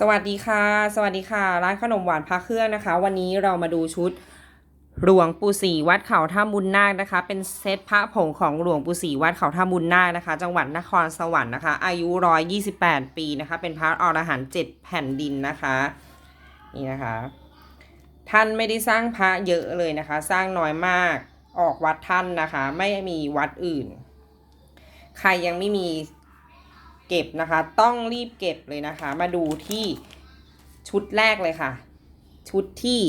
สวัสดีค่ะ สวัสดีค่ะ ร้านขนมหวานพระเครื่องนะคะ วันนี้เรามาดูชุดหลวงปู่ศรีวัดเขาท่าบุญนาคนะคะ เป็นเซตพระผงของหลวงปู่ศรีวัดเขาท่าบุญนาคนะคะ จังหวัดนครสวรรค์นะคะ อายุร้อยยี่สิบแปดปีนะคะ เป็นพระอรหันต์เจ็ดแผ่นดินนะคะ นี่นะคะ ท่านไม่ได้สร้างพระเยอะเลยนะคะ สร้างน้อยมากออกวัดท่านนะคะ ไม่มีวัดอื่น ใครยังไม่มี เก็บนะคะ ต้องรีบเก็บเลยนะคะ มาดูที่ชุดแรกเลยค่ะ ชุดที่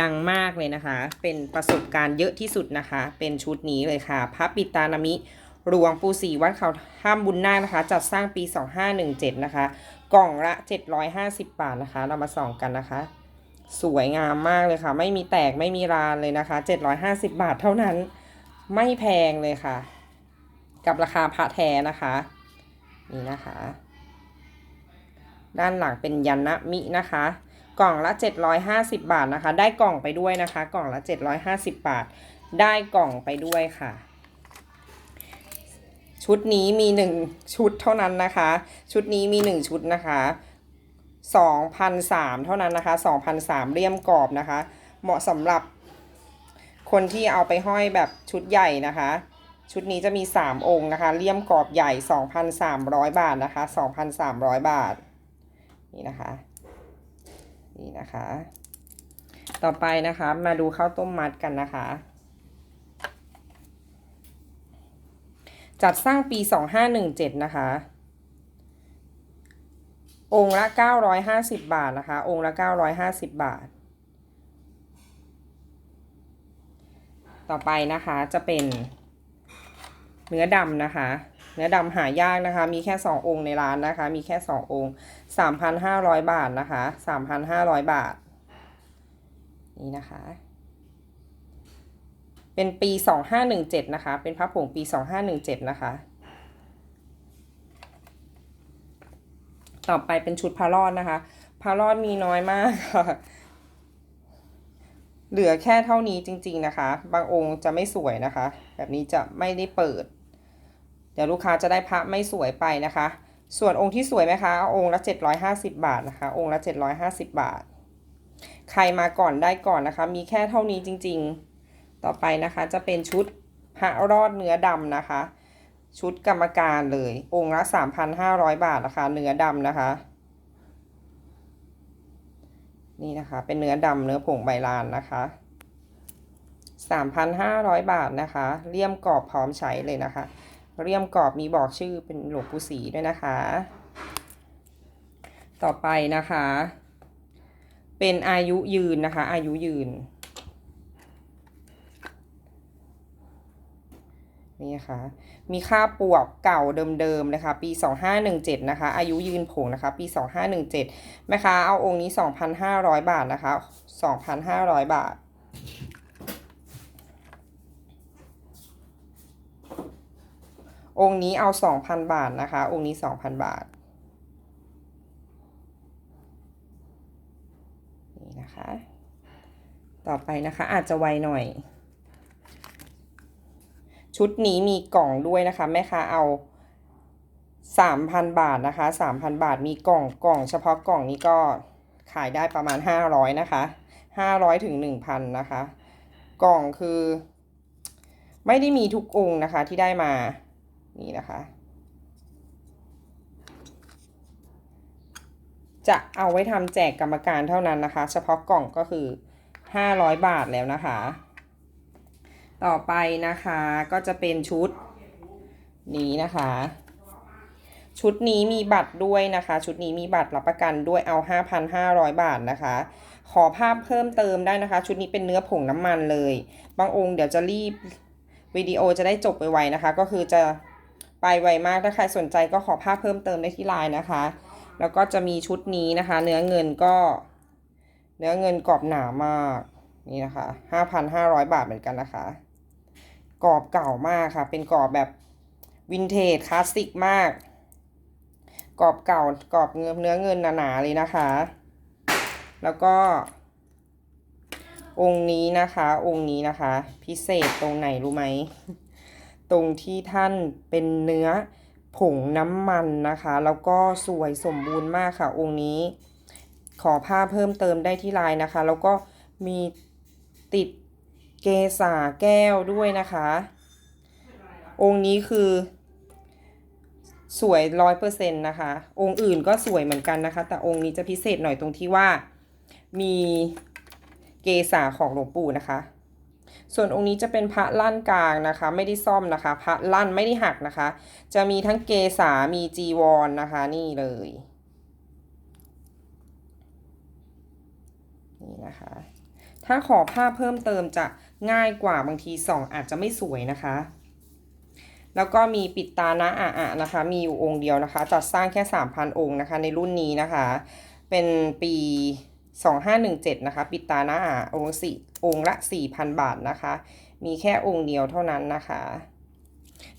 ดังมากเลยนะคะ เป็นประสบการณ์เยอะที่สุดนะคะ เป็นชุดนี้เลยค่ะพระปิตานามิหลวงปู่ศรีวัดเขาท่ามบุญนาคนะคะ จัดสร้างปี 2517 นะคะ กล่องละ 750 บาทนะคะ เรามาส่องกันนะคะ สวยงามมากเลยค่ะ ไม่มีแตกไม่มีรานเลยนะคะ 750 บาทเท่านั้น ไม่แพงเลยค่ะ กับราคาพระแท้นะคะ นี่นะคะ ด้านหลังเป็นยันนะมินะคะ กล่องละ 750 บาทนะคะ ได้กล่องไปด้วยนะคะ กล่องละ 750 บาท ได้กล่องไปด้วยค่ะ ชุดนี้มีหนึ่งชุดเท่านั้นนะคะ ชุดนี้มีหนึ่งชุดนะคะ2,003เท่านั้นนะคะ2,003เลี่ยมกรอบนะคะ เหมาะสำหรับคนที่เอาไปห้อยแบบชุดใหญ่นะคะ ชุดนี้จะมี 3 องค์นะคะเลี่ยมกรอบใหญ่ 2,300 บาทนะคะ 2,300 บาท นี่นะคะ นี่นะคะ ต่อไปนะคะมาดูข้าวต้มมัดกันนะคะ จัดสร้างปี 2517 นะคะ องค์ละ 950 บาทนะคะ องค์ละ 950 บาท ต่อไปนะคะจะเป็น เนื้อดำนะคะ เนื้อดำหายากนะคะ มีแค่ 2 องค์ในร้านนะคะ มีแค่ 2 องค์ 3,500 บาทนะคะ 3,500 บาท นี่นะคะ เป็นปี 2517 นะคะ เป็นพระผงปี 2517 นะคะ ต่อไปเป็นชุดพระรอดนะคะพระรอดมีน้อยมากค่ะเหลือแค่เท่านี้จริง ๆ นะคะ บางองค์จะไม่สวยนะคะ แบบนี้จะไม่ได้เปิด เดี๋ยวลูกค้าจะได้พระไม่สวยไปนะคะ ส่วนองค์ที่สวยไหมคะองค์ละ 750 บาทนะคะ องค์ละ 750 บาท ใครมาก่อนได้ก่อนนะคะ มีแค่เท่านี้จริง ๆ ต่อไปนะคะจะเป็นชุดพระรอดเนื้อดำนะคะ ชุดกรรมการเลย องค์ละ 3,500 บาทนะคะ เนื้อดำนะคะ นี่นะคะ เป็นเนื้อดำเนื้อผงใบลานนะคะ3,500 บาทนะคะ เลี่ยมกรอบพร้อมใช้เลยนะคะ เลี่ยมกรอบมีบอกชื่อเป็นหลวงปู่ศรีด้วยนะคะ ต่อไปนะคะ เป็นอายุยืนนะคะ อายุยืน นี่นะคะ มีค่าปวกเก่าเดิมๆนะคะ ปี 2517 นะคะ อายุยืนผงนะคะ ปี 2517แม่ค้าเอาองค์นี้ 2,500 บาทนะคะ 2,500 บาท องค์นี้เอา 2,000 บาทนะคะ องค์นี้ 2,000 บาท นี่นะคะ ต่อไปนะคะอาจจะไวหน่อย ชุดนี้มีกล่องด้วยนะคะ แม่ค้าเอา3,000บาทนะคะ3,000บาทมีกล่องกล่อง เฉพาะกล่องนี้ก็ขายได้ประมาณ500นะคะ500ถึง1,000นะคะ กล่องคือ ไม่ได้มีทุกองค์นะคะที่ได้มา นี่นะคะ จะเอาไว้ทำแจกกรรมการเท่านั้นนะคะ เฉพาะกล่องก็คือ 500 บาทแล้วนะคะ ต่อไปนะคะก็จะเป็นชุดนี้นะคะ ชุดนี้มีบัตรด้วยนะคะ ชุดนี้มีบัตรรับประกันด้วยเอา 5,500 บาทนะคะขอภาพเพิ่มเติมได้นะคะ ชุดนี้เป็นเนื้อผงน้ำมันเลย บางองค์เดี๋ยวจะรีบวิดีโอจะได้จบไปไวๆนะคะ ก็คือจะ ไปไวมากถ้าใครสนใจก็ขอภาพเพิ่มเติมได้ที่ไลน์นะคะ แล้วก็จะมีชุดนี้นะคะ เนื้อเงินก็ เนื้อเงินกรอบหนามากนี่นะคะ5,500บาทเหมือนกันนะคะ กรอบเก่ามากค่ะ เป็นกรอบแบบวินเทจคลาสสิกมาก กรอบเก่ากรอบเนื้อเนื้อเงินหนาๆเลยนะคะ แล้วก็ องค์นี้นะคะ องค์นี้นะคะ พิเศษตรงไหนรู้ไหม ตรงที่ท่านเป็นเนื้อผงน้ำมันนะคะ แล้วก็สวยสมบูรณ์มากค่ะองค์นี้ ขอผ้าเพิ่มเติมได้ที่ลายนะคะ แล้วก็มีติดเกษาแก้วด้วยนะคะ องค์นี้คือ สวยร้อยเปอร์เซ็นต์นะคะ องค์อื่นก็สวยเหมือนกันนะคะ แต่องค์นี้จะพิเศษหน่อยตรงที่ว่า มีเกษาของหลวงปู่นะคะ ส่วนองค์นี้จะเป็นพระลั่นกลางนะคะ ไม่ได้ซ่อมนะคะ พระลั่นไม่ได้หักนะคะ จะมีทั้งเกษามีจีวรนนะคะ นี่เลยนี่นะคะ ถ้าขอภาพเพิ่มเติมจะง่ายกว่าบางทีส่องอาจจะไม่สวยนะคะ แล้วก็มีปิดตานะอะอะนะคะ มีอยู่องค์เดียวนะคะ จัดสร้างแค่ 3,000 องค์นะคะ ในรุ่นนี้นะคะ เป็นปี 2517 นะคะ ปิดตานะอะองค์สี่องค์ละ 4,000 บาทนะคะ มีแค่องค์เดียวเท่านั้นนะคะ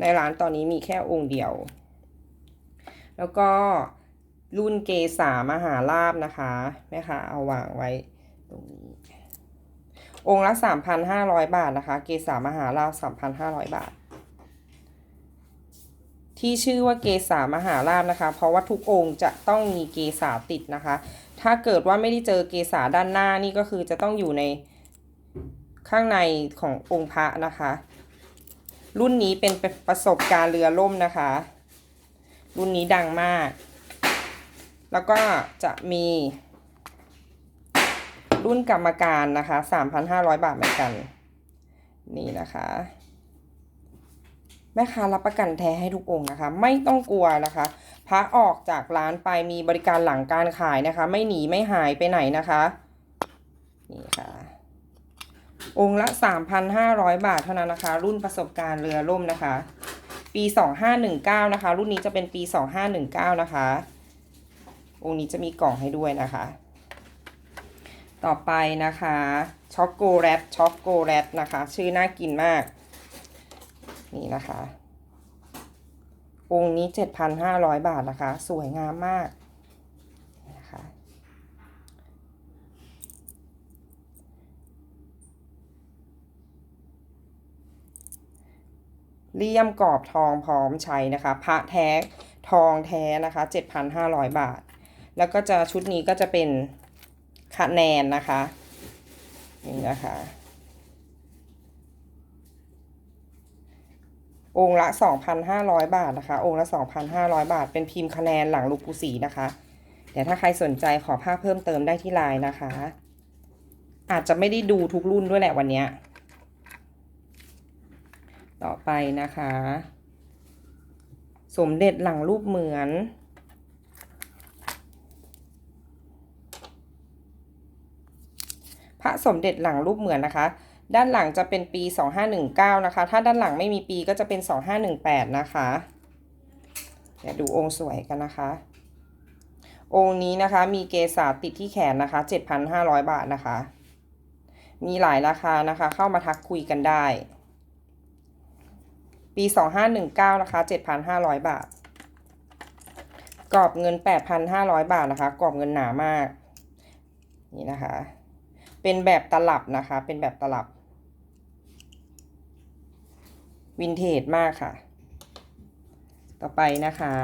ในร้านตอนนี้มีแค่องค์เดียว แล้วก็รุ่นเกษามหาลาบนะคะแม่ค่ะเอาวางไว้ตรงนี้องค์ละ 3,500 บาทนะคะ เกษามหาลาบ3,500 บาท ที่ชื่อว่าเกษามหาลาบนะคะ เพราะว่าทุกองค์จะต้องมีเกษาติดนะคะ ถ้าเกิดว่าไม่ได้เจอเกษาด้านหน้านี่ก็คือจะต้องอยู่ในข้างในขององค์พระนะคะ รุ่นนี้เป็นประสบการณ์เรือล่มนะคะ รุ่นนี้ดังมาก แล้วก็จะมี รุ่นกรรมการนะคะ 3,500 บาทเหมือนกัน นี่นะคะ แม่ค้ารับประกันแท้ให้ทุกองค์นะคะ ไม่ต้องกลัวนะคะ พระออกจากร้านไปมีบริการหลังการขายนะคะ ไม่หนีไม่หายไปไหนนะคะนี่ค่ะองค์ละ 3,500 บาทเท่านั้นนะคะ รุ่นประสบการณ์เรือล่มนะคะ ปี 2519 นะคะ รุ่นนี้จะเป็นปี 2519 นะคะ องค์นี้จะมีกล่องให้ด้วยนะคะ ต่อไปนะคะช็อกโกแลตช็อกโกแลตนะคะ ชื่อน่ากินมาก นี่นะคะองค์นี้7,500บาทนะคะ สวยงามมากนะคะเลี่ยมกรอบทองพร้อมใช้นะคะ พระแท้ทองแท้นะคะ7,500บาท แล้วก็จะชุดนี้ก็จะเป็นคะแนนนะคะ นี่นะคะ องค์ละ 2,500 บาทนะคะ องค์ละ 2,500 บาท เป็นพิมพ์คะแนนหลังลูกปูสีนะคะ เดี๋ยวถ้าใครสนใจขอภาพเพิ่มเติมได้ที่ไลน์นะคะ อาจจะไม่ได้ดูทุกรุ่นด้วยแหละวันนี้ ต่อไปนะคะ สมเด็จหลังรูปเหมือนพระสมเด็จหลังรูปเหมือนนะคะ ด้านหลังจะเป็นปี 2519 นะคะ ถ้าด้านหลังไม่มีปีก็จะเป็น 2518 นะคะ เดี๋ยวดูองค์สวยกันนะคะ องค์นี้นะคะมีเกษาติดที่แขนนะคะ 7,500 บาทนะคะ มีหลายราคานะคะ เข้ามาทักคุยกันได้ ปี 2519 นะคะ 7,500 บาท กรอบเงิน 8,500 บาทนะคะ กรอบเงินหนามาก นี่นะคะเป็นแบบตลับนะคะ เป็นแบบตลับ วินเทจมากค่ะ ต่อไปนะคะ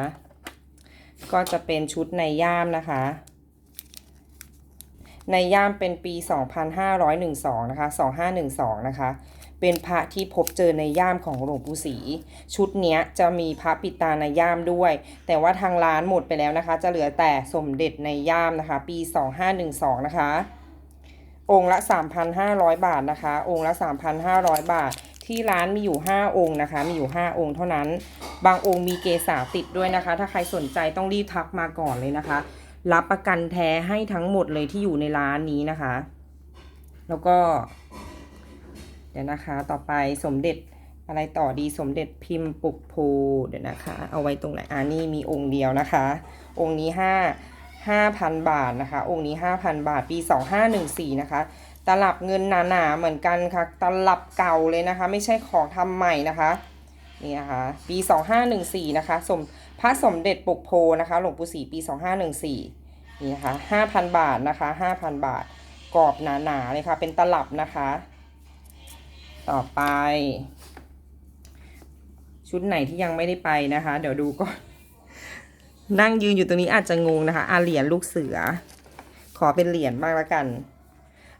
ก็จะเป็นชุดในย่ามนะคะ ในย่ามเป็นปี 2512 นะคะ 2512 นะคะ เป็นพระที่พบเจอในย่ามของหลวงปู่ศรีชุดเนี้ยจะมีพระปิตาในย่ามด้วย แต่ว่าทางร้านหมดไปแล้วนะคะ จะเหลือแต่สมเด็จในย่ามนะคะ ปี 2512 นะคะองค์ละ 3,500 บาทนะคะ องค์ละ 3,500 บาท ที่ร้านมีอยู่ 5 องค์นะคะ มีอยู่ 5 องค์เท่านั้น บางองค์มีเกสาติดด้วยนะคะ ถ้าใครสนใจต้องรีบทักมาก่อนเลยนะคะ รับประกันแท้ให้ทั้งหมดเลยที่อยู่ในร้านนี้นะคะ แล้วก็ เดี๋ยวนะคะ ต่อไปสมเด็จอะไรต่อดีสมเด็จพิมพ์ปุกโพเดี๋ยวนะคะ เอาไว้ตรงไหนอ่านี่มีองค์เดียวนะคะ องค์นี้ห้าห้าพันบาทนะคะ องค์นี้ห้าพันบาทปีสองห้าหนึ่งสี่นะคะ ตลับเงินหนาๆเหมือนกันค่ะ ตลับเก่าเลยนะคะ ไม่ใช่ของทำใหม่นะคะนี่นะคะปีสองห้าหนึ่งสี่นะคะ สมพระสมเด็จปกโพนะคะ หลวงปู่ศรีปีสองห้าหนึ่งสี่นี่นะคะห้าพันบาทนะคะห้าพันบาท กรอบหนาๆเลยค่ะ เป็นตลับนะคะ ต่อไปชุชุดไหนที่ยังไม่ได้ไปนะคะ เดี๋ยวดูก่อน นั่งยืนอยู่ตรงนี้อาจจะงงนะคะอาเหรียญลูกเสือ ขอเป็นเหรียญบ้างละกัน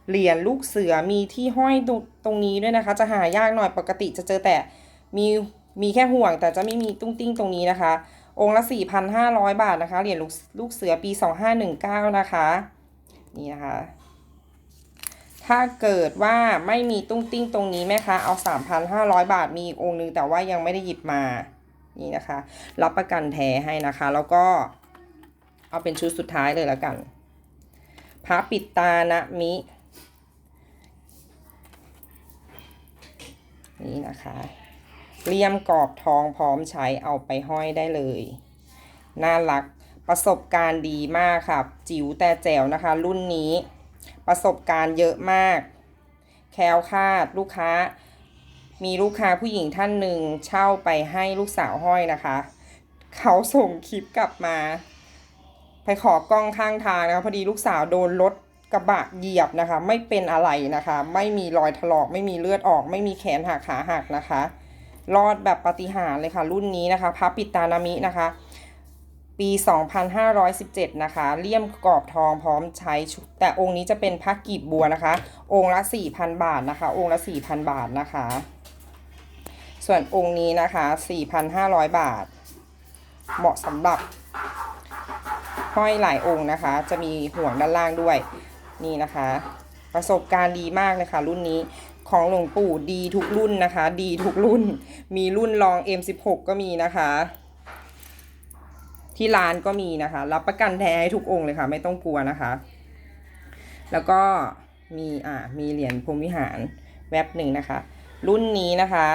เหรียญลูกเสือมีที่ห้อยตรงนี้ด้วยนะคะ จะหายากหน่อยปกติจะเจอแต่มีมีแค่ห่วงแต่จะไม่มีตุ้งติ้งตรงนี้นะคะ องค์ละ 4,500 บาทนะคะ เหรียญลูกลูกเสือปี 2519 นะคะ นี่นะคะ ถ้าเกิดว่าไม่มีตุ้งติ้งตรงนี้แม่คะเอา 3,500 บาทมีอีกองค์นึงแต่ว่ายังไม่ได้หยิบมานี่นะคะ รับประกันแท้ให้นะคะ แล้วก็เอาเป็นชุดสุดท้ายเลยแล้วกันพระปิดตานะมิ นี่นะคะเลี่ยมกรอบทองพร้อมใช้เอาไปห้อยได้เลย น่ารักประสบการณ์ดีมากค่ะ จิ๋วแต่แจ๋วนะคะ รุ่นนี้ ประสบการณ์เยอะมาก แคลคาดลูกค้า มีลูกค้าผู้หญิงท่านหนึ่งเช่าไปให้ลูกสาวห้อยนะคะ เขาส่งคลิปกลับมา ไปขอกล้องข้างทางนะคะพอดีลูกสาวโดนรถ กระบะเหยียบนะคะ ไม่เป็นอะไรนะคะ ไม่มีรอยถลอก ไม่มีเลือดออก ไม่มีแขนหักขาหักนะคะ รอดแบบปฏิหารเลยค่ะ รุ่นนี้นะคะพับปิดตานามินะคะ ปี 2517 นะคะ เลี่ยมกรอบทองพร้อมใช้ แต่องค์นี้จะเป็นพระกีบบัวนะคะ องค์ละ 4,000 บาทนะคะ องค์ละ 4,000 บาทนะคะ ส่วนองค์นี้นะคะ 4,500 บาท เหมาะสำหรับห้อยหลายองค์นะคะ จะมีห่วงด้านล่างด้วย นี่นะคะ ประสบการณ์ดีมากเลยค่ะ รุ่นนี้ของหลวงปู่ดีทุกรุ่นนะคะ ดีทุกรุ่น มีรุ่นรอง M16 ก็มีนะคะ ที่ร้านก็มีนะคะ รับประกันแท้ให้ทุกองค์เลยค่ะ ไม่ต้องกลัวนะคะ แล้วก็มีอ่ามีเหรียญพรมวิหารแวบหนึ่งนะคะ รุ่นนี้นะคะ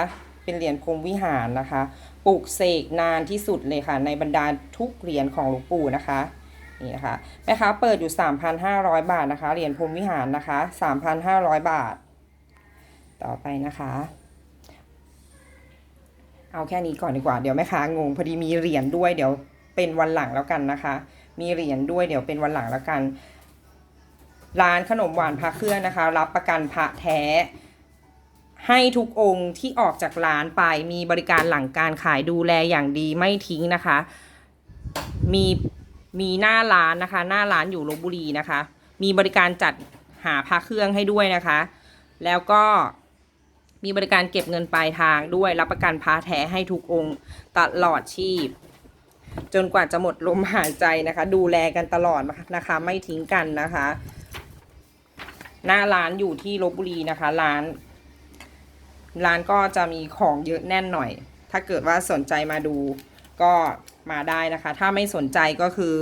เป็นเหรียญพรมวิหารนะคะปลูกเสกนานที่สุดเลยค่ะ ในบรรดาทุกเหรียญของหลวงปู่นะคะ นี่นะคะแม่ค้าเปิดอยู่ 3,500 บาทนะคะเหรียญพรมวิหารนะคะ 3,500 บาท ต่อไปนะคะ เอาแค่นี้ก่อนดีกว่าเดี๋ยวแม่ค้างงพอดีมีเหรียญด้วยเดี๋ยวเป็นวันหลังแล้วกันนะคะ มีเหรียญด้วยเดี๋ยวเป็นวันหลังแล้วกัน ร้านขนมหวานพระเครื่องนะคะ รับประกันพระแท้ให้ทุกองค์ที่ออกจากร้านไปมีบริการหลังการขายดูแลอย่างดีไม่ทิ้งนะคะ มี มีหน้าร้านนะคะ หน้าร้านอยู่ลบบุรีนะคะ มีบริการจัดหาพระเครื่องให้ด้วยนะคะ แล้วก็มีบริการเก็บเงินปลายทางด้วยรับประกันพระแท้ให้ทุกองค์ตลอดชีพ จนกว่าจะหมดลมหายใจนะคะ ดูแลกันตลอดนะคะ ไม่ทิ้งกันนะคะ หน้าร้านอยู่ที่ลบบุรีนะคะ ร้าน ร้านก็จะมีของเยอะแน่นหน่อย ถ้าเกิดว่าสนใจมาดู ก็มาได้นะคะ ถ้าไม่สนใจก็คือ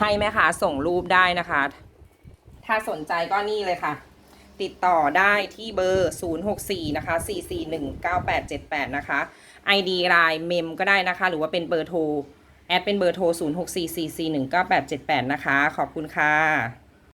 ให้แม่ค้าส่งรูปได้นะคะ ถ้าสนใจก็นี่เลยค่ะ ติดต่อได้ที่เบอร์ 064 นะคะ 4419878 นะคะ ID ไลน์เมมก็ได้นะคะ หรือว่าเป็นเบอร์โทร แอดเป็นเบอร์โทร 0644419878 นะคะ ขอบคุณค่ะ